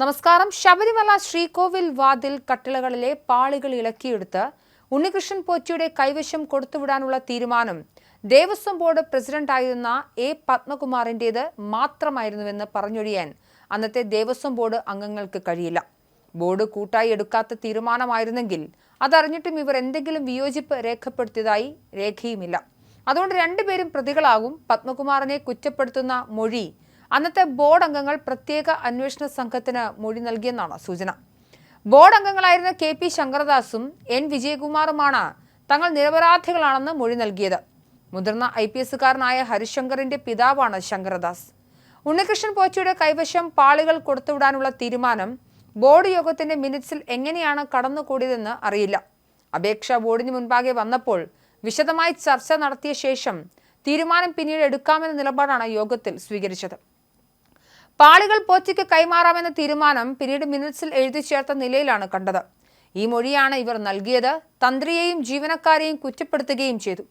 നമസ്കാരം. ശബരിമല ശ്രീകോവിൽ വാതിൽ കട്ടിളകളിലെ പാളികൾ ഇളക്കിയെടുത്ത് ഉണ്ണികൃഷ്ണൻ പോറ്റിയുടെ കൈവശം കൊടുത്തുവിടാനുള്ള തീരുമാനം ദേവസ്വം ബോർഡ് പ്രസിഡന്റായിരുന്ന എ പത്മകുമാറിന്റേത് മാത്രമായിരുന്നുവെന്ന് പറഞ്ഞൊഴിയാൻ അന്നത്തെ ദേവസ്വം ബോർഡ് അംഗങ്ങൾക്ക് കഴിയില്ല. ബോർഡ് കൂട്ടായി എടുക്കാത്ത തീരുമാനമായിരുന്നെങ്കിൽ അതറിഞ്ഞിട്ടും ഇവർ എന്തെങ്കിലും വിയോജിപ്പ് രേഖപ്പെടുത്തിയതായി രേഖയുമില്ല. അതുകൊണ്ട് രണ്ടുപേരും പ്രതികളാകും പത്മകുമാറിനെ കുറ്റപ്പെടുത്തുന്ന മൊഴി അന്നത്തെ ബോർഡ് അംഗങ്ങൾ പ്രത്യേക അന്വേഷണ സംഘത്തിന് മൊഴി നൽകിയെന്നാണ് സൂചന. ബോർഡ് അംഗങ്ങളായിരുന്ന കെ പി ശങ്കരദാസും എൻ വിജയകുമാറുമാണ് തങ്ങൾ നിരപരാധികളാണെന്ന് മൊഴി നൽകിയത്. മുതിർന്ന ഐ പി എസുകാരനായ ഹരിശങ്കറിന്റെ പിതാവാണ് ശങ്കരദാസ്. ഉണ്ണികൃഷ്ണൻ പോച്ചയുടെ കൈവശം പാളികൾ കൊടുത്തുവിടാനുള്ള തീരുമാനം ബോർഡ് യോഗത്തിന്റെ മിനിറ്റ്സിൽ എങ്ങനെയാണ് കടന്നുകൂടിയതെന്ന് അറിയില്ല. അപേക്ഷ ബോർഡിന് മുൻപാകെ വന്നപ്പോൾ വിശദമായി ചർച്ച നടത്തിയ ശേഷം തീരുമാനം പിന്നീട് എടുക്കാമെന്ന നിലപാടാണ് യോഗത്തിൽ സ്വീകരിച്ചത്. പാളികൾ പോച്ചയ്ക്ക് കൈമാറാമെന്ന തീരുമാനം പിന്നീട് മിനിറ്റ്സിൽ എഴുതി ചേർത്ത നിലയിലാണ് കണ്ടത്. ഈ മൊഴിയാണ് ഇവർ നൽകിയത്. തന്ത്രിയെയും ജീവനക്കാരെയും കുറ്റപ്പെടുത്തുകയും ചെയ്തു.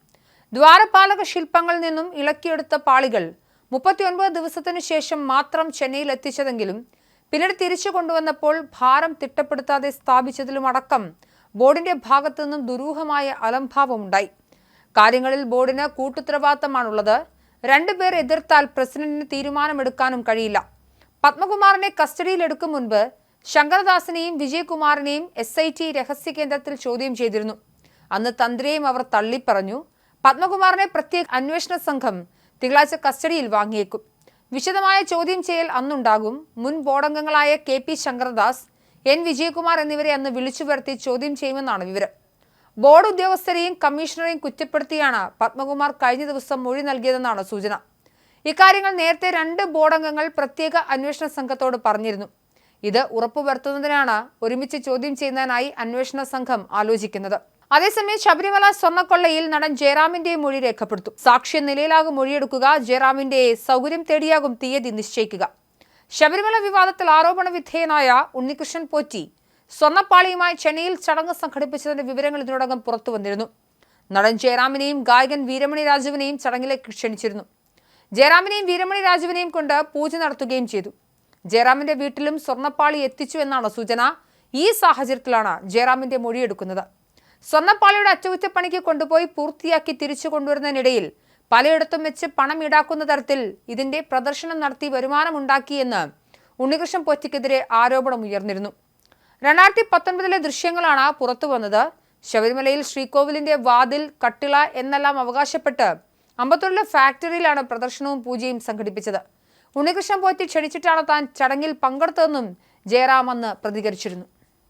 ദ്വാരപാലക ശില്പങ്ങളിൽ നിന്നും ഇളക്കിയെടുത്ത പാളികൾ മുപ്പത്തിയൊൻപത് ദിവസത്തിനു ശേഷം മാത്രം ചെന്നൈയിൽ എത്തിച്ചതെങ്കിലും പിന്നീട് തിരിച്ചു കൊണ്ടുവന്നപ്പോൾ ഭാരം തിട്ടപ്പെടുത്താതെ സ്ഥാപിച്ചതിലുമടക്കം ബോർഡിന്റെ ഭാഗത്തു നിന്നും ദുരൂഹമായ അലംഭാവമുണ്ടായി. കാര്യങ്ങളിൽ ബോർഡിന് കൂട്ടുത്തരവാദിത്തമാണുള്ളത്. രണ്ടുപേർ എതിർത്താൽ പ്രസിഡന്റിന് തീരുമാനമെടുക്കാനും കഴിയില്ല. പത്മകുമാറിനെ കസ്റ്റഡിയിലെടുക്കും മുൻപ് ശങ്കരദാസിനെയും വിജയകുമാറിനെയും എസ് ഐ ടി രഹസ്യ കേന്ദ്രത്തിൽ ചോദ്യം ചെയ്തിരുന്നു. അന്ന് തന്ത്രിയെയും അവർ തള്ളിപ്പറഞ്ഞു പത്മകുമാറിനെ പ്രത്യേക അന്വേഷണ സംഘം തിങ്കളാഴ്ച കസ്റ്റഡിയിൽ വാങ്ങിയേക്കും. വിശദമായ ചോദ്യം ചെയ്യൽ അന്നുണ്ടാകും. മുൻ ബോർഡംഗങ്ങളായ K P Shankaradas N Vijayakumar എന്നിവരെ അന്ന് വിളിച്ചു വരുത്തി ചോദ്യം ചെയ്യുമെന്നാണ് വിവരം. ബോർഡ് ഉദ്യോഗസ്ഥരെയും കമ്മീഷണറെയും കുറ്റപ്പെടുത്തിയാണ് പത്മകുമാർ കഴിഞ്ഞ ദിവസം മൊഴി നൽകിയതെന്നാണ് സൂചന. ഇക്കാര്യങ്ങൾ നേരത്തെ രണ്ട് ബോർഡംഗങ്ങൾ പ്രത്യേക അന്വേഷണ സംഘത്തോട് പറഞ്ഞിരുന്നു. ഇത് ഉറപ്പുവരുത്തുന്നതിനാണ് ഒരുമിച്ച് ചോദ്യം ചെയ്യുന്നതിനായി അന്വേഷണ സംഘം ആലോചിക്കുന്നത്. അതേസമയം ശബരിമല സ്വർണക്കൊള്ളയിൽ നടൻ ജയറാമിന്റെ മൊഴി രേഖപ്പെടുത്തും. സാക്ഷ്യ നിലയിലാകും മൊഴിയെടുക്കുക ജയറാമിന്റെ സൗകര്യം തേടിയാകും തീയതി നിശ്ചയിക്കുക. ശബരിമല വിവാദത്തിൽ ആരോപണ വിധേയനായ ഉണ്ണികൃഷ്ണൻ പോറ്റി സ്വർണപ്പാളിയുമായി ചെന്നൈയിൽ ചടങ്ങ് സംഘടിപ്പിച്ചതിന്റെ വിവരങ്ങൾ ഇതിനോടകം പുറത്തുവന്നിരുന്നു. നടൻ ജയറാമിനെയും ഗായകൻ വീരമണി രാജുവിനെയും ചടങ്ങിലേക്ക് ക്ഷണിച്ചിരുന്നു. ജയറാമിനെയും വീരമണി രാജുവിനെയും കൊണ്ട് പൂജ നടത്തുകയും ചെയ്തു. ജയറാമിന്റെ വീട്ടിലും സ്വർണപ്പാളി എത്തിച്ചു എന്നാണ് സൂചന. ഈ സാഹചര്യത്തിലാണ് ജയറാമിന്റെ മൊഴിയെടുക്കുന്നത്. സ്വർണപ്പാളിയുടെ അറ്റകുറ്റപ്പണിക്ക് കൊണ്ടുപോയി പൂർത്തിയാക്കി തിരിച്ചു കൊണ്ടുവരുന്നതിനിടയിൽ പലയിടത്തും വെച്ച് പണം ഈടാക്കുന്ന തരത്തിൽ ഇതിന്റെ പ്രദർശനം നടത്തി വരുമാനമുണ്ടാക്കിയെന്ന് ഉണ്ണികൃഷ്ണൻ പൊറ്റിക്കെതിരെ ആരോപണം ഉയർന്നിരുന്നു. രണ്ടായിരത്തി പത്തൊൻപതിലെ ദൃശ്യങ്ങളാണ് പുറത്തു വന്നത് ശബരിമലയിൽ ശ്രീകോവിലിന്റെ വാതിൽ കട്ടിള എന്നെല്ലാം അവകാശപ്പെട്ട് അമ്പത്തൂരിലെ ഫാക്ടറിയിലാണ് പ്രദർശനവും പൂജയും സംഘടിപ്പിച്ചത്. ഉണ്ണികൃഷ്ണൻ പോറ്റി ക്ഷണിച്ചിട്ടാണ് താൻ ചടങ്ങിൽ പങ്കെടുത്തതെന്നും ജയറാം അന്ന് പ്രതികരിച്ചിരുന്നു.